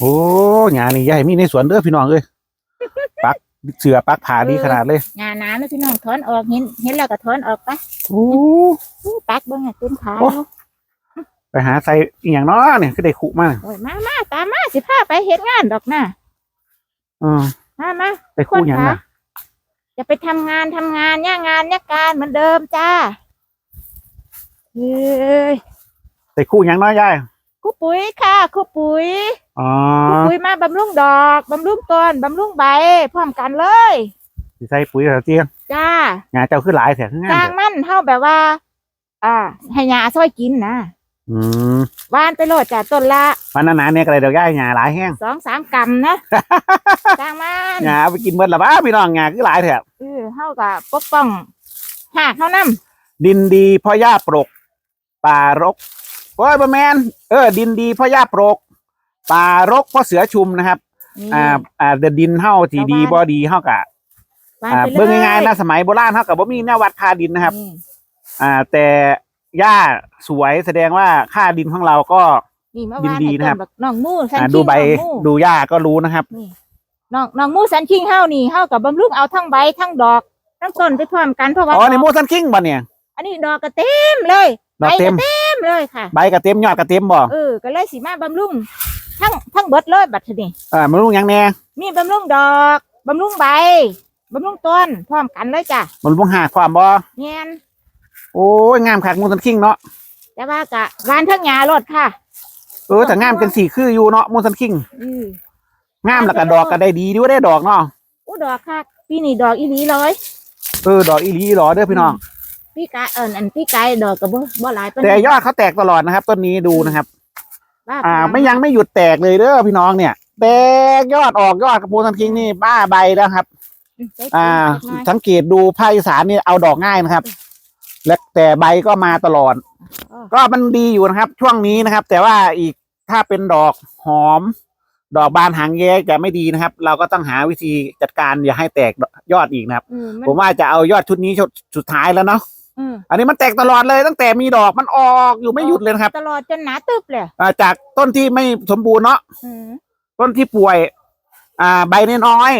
โอ้หญ้านี่ใหญ่มีในสวนเด้อพี่น้องเอ้ยปักเสือปักผาดีขนาดเลยงานน้ำแล้วพี่น้องถอนออกเห็นเห็นแล้วก็ถอนออกไปโอ้อู้ปักเบิ่งอะเต็มขาโอ้ไปหาใส่อีหยังเนาะเนี่ยคือได้ขุมากโอ้ยมามาตามมาสิพาไปเฮ็ดงานดอกน่ะอืมมามาได้ขุหยังน่ะจะไปทำงานทำงานย่างงานย่างการเหมือนเดิมจ้าเฮ้ยได้ขุหยังเนาะยาย ครูปุ๋ยค่ะครูปุ๋ยอ๋อครูปุ๋ยมาบำรุงดอกบำรุงต้นบำรุงใบพร้อมกันเลยสิใส่ปุ๋ยเหรอเจียงจ้าหญ้าเจ้าคือหลายแถวข้างสงาร้างนมันเท่าแบบว่า อ่าให้ยาซอยกินนะอืมหวานไปโลดจ้ะต้นละมันหนาๆเนี่ยก็เลยเดี๋ยวยายหญ้าหลายแห้งสองสามกรัมนะสร้างมันหญ้าเอาไปกินเบิดละบ้าพี่น้องหญ้าคือหลายแถวเออเท่ากับปกป้องหากเท่านั้นดินดีเพ่อหญ้าปรกป่ารก โอ้ยบะแมนเออ ดินดีเพ่อหญ้าปรกป่ารกเพ่อเสือชุมนะครับนี่อ่าอ่าเดดินเฮาที่ดีบ่ดีเฮากะหวานอ่าไปเลยเบิ่งง่ายๆนะสมัยโบราณเฮากับบ่มีแนววัดค่าดินนะครับนี่อ่า แต่หญ้าสวยแสดงว่าค่าดินของเราก็นี่เมื่อดินวานดีไอ้นะคต้รับนบักน้องมูสันอ่าคิดูงใบน้องมูดูหญ้าก็รู้นะครับนี่น้องน้องมูสันคิงเฮานี่เฮากับบำรุงเอาทั้งใบทั้งดอกทั้งต้นไปพร้อมกันเพราะว่าอ๋อนี่ดโมอกซันคิงบ่เนี่ย อันนี้ดอกก็เต็มเลยดอกเต็มใบ เต็มเลยค่ะ ใบก็เต็มยอดก็เต็มบ่เออก็เลยสิมาบำรุงทั้งทั้งเบิดเลยบัดนี้อ่ามันรู้หยังแน่มีบำรุงดอกบำรุงใบบำรุงต้นพร้อมกันเลยจ้ะมันรู้หาความบ่เงียนโอ้ยงามคักโมซันคิงเนาะแต่ว่ากะหวานทั้งหญ้ารดค่ะ เออแต่งามจังสี่คืออยู่เนาะโมซันคิงอืองามแล้วก็ดอกก็ได้ดีด้วยได้ดอกเนาะอู้ดอกค่ะปีนี้ดอกอีหลีเลยเออดอกอีหลีหรอเด้อพี่น้อง พี่กายเอิญอันพี่กายดอกก็บ่บ่หลายปานแต่ใดยอดเขาแตกตลอดนะครับ ต้นนี้ดูนะครับ บ้าอ่าปไม่ยังไม่หยุดแตกเลยเด้อพี่น้องเนี่ย แตกยอดออกยอดกระโปรงทันคิงนี่บ้าใบแล้วครับใส่อ่าปุ๋ยเล็กน้อยสังเกตดูภาคอีสานนี่เอาดอกง่ายนะครับ และแต่ใบก็มาตลอดอ๋อก็มันดีอยู่นะครับ ช่วงนี้นะครับ แต่ว่าอีกถ้าเป็นดอกหอม ดอกบานหางแยกจะไม่ดีนะครับ เราก็ต้องหาวิธีจัดการอย่าให้แตกยอดอีกนะครับ อืมมันผมว่าจะเอายอดชุดนี้ชุดสุดท้ายแล้วเนาะ อืมอันนี้มันแตกตลอดเลยตั้งแต่มีดอกมันออกอยู่ไม่หยุดเลยนะครับ ตลอดจนหนาตึบเลยอ่าจากต้นที่ไม่สมบูรณ์เนาะอืมต้นที่ป่วย อ่า ใบน้อย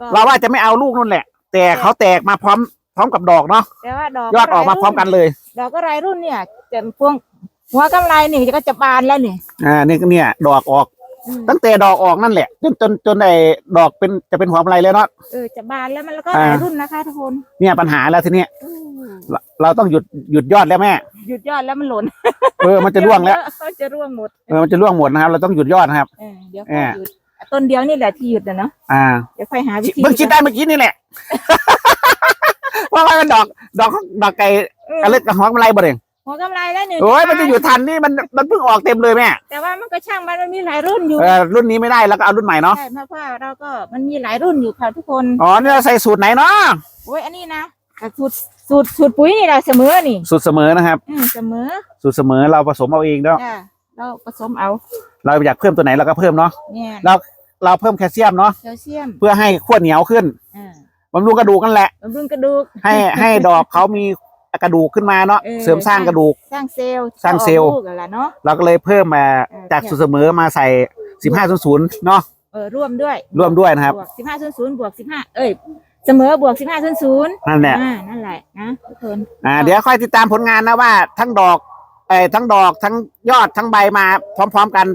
ก็ๆเราว่าจะไม่เอาลูกนั่นแหละ แต่เขาแตกมาพร้อมพร้อมกับดอกเนาะแต่ว่าดอกยอดออกมาพร้อมกันเลย ดอกก็ไรรุ่นเนี่ยจะพวงหัวกำไรนี่ก็จะบานแล้วนี่อ่านี่ก็เนี่ย ดอกออกอืมตั้งแต่ดอกออกนั่นแหละ จนจนจนไอ้ดอกเป็นจะเป็นหัวอะไรเลยเนาะเออจะบานแล้วมันแล้วก็อ่าหลายรุ่นนะคะทุกคนเนี่ยปัญหาแล้วทีเนี้ยอืม เราเราต้องหยุดหยุดยอดแล้วแม่ หยุดยอดแล้วมันหล่นเออมันจะร่วงแล้วก็จะร่วงหมดเออมันจะร่วงหมดนะครับ เราต้องหยุดยอดนะครับ เออเดี๋ยวเอค่อยอหยุดต้นเดียวนี่แหละที่หยุดนะเนาะอ่าเดี๋ยวค่อยหาวิธีเพิ่งคิดได้เมื่อกี้นี่แหละ ว่ามันดอก ดอกดอกไก่เอออะไรกับหัวอะไรบ่เองหัวกำไรแล้วหนึ่งโอ้ยมันจะอยู่ทันนี่มันมันเพิ่งออกเต็มเลยแม่แต่ว่ามันก็ช่างมันมันมีหลายรุ่นอยู่เออรุ่นนี้ไม่ได้แล้วก็เอารุ่นใหม่เนาะใช่เพราะว่าเราก็มันมีหลายรุ่นอยู่ค่ะทุกคนอ๋อนี่เราใส่สูตรไหนเนาะโอ้ยอันนี้นะ สูตรสูตรสูตรปุ๋ยนี่แหละเสมอนี่สูตรเสมอนะครับ อืมเสมอสูตรเสมอเราผสมเอาเองเนาะจ้ะเราผสมเอาเราอยากเพิ่มตัวไหนเราก็เพิ่มเนาะเนี่ยเราเราเพิ่มแคลเซียมเนาะแคลเซียมเพื่อให้ขั้วเหนียวขึ้นอ่าบำรุงกระดูกกันแหละ บำรุงกระดูก ให้ให้ดอกเขามีกระดูกขึ้นมาเนาะเออ เสริมสร้างกระดูก สร้างเซลล์สร้างเซลล์ต่อลูกกันละเนาะ เราก็เลยเพิ่มมาเออ จากสูตรเสมอมาใส่สิบห้าศูนย์ศูนย์เนาะเออร่วมด้วยร่วมด้วยนะครับ บวกสิบห้าศูนย์ศูนย์บวกสิบห้าเอ้ย เสมอบวกสิบห้าศูนย์ศูนย์นั่นแหละ อ่านั่นแหละนะทุกคน อ่าเดี๋ยวค่อยติดตามผลงานนะว่า ทั้งดอกเอ่อทั้งดอกทั้งยอดทั้งใบมาพร้อม ๆ กัน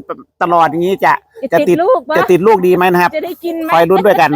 ตลอดอย่างนี้จะจะจะติติดดลูกปะจะติดลูกดีไหมนะครับ จะได้กินไหม คอยรุ้นด้วยกัน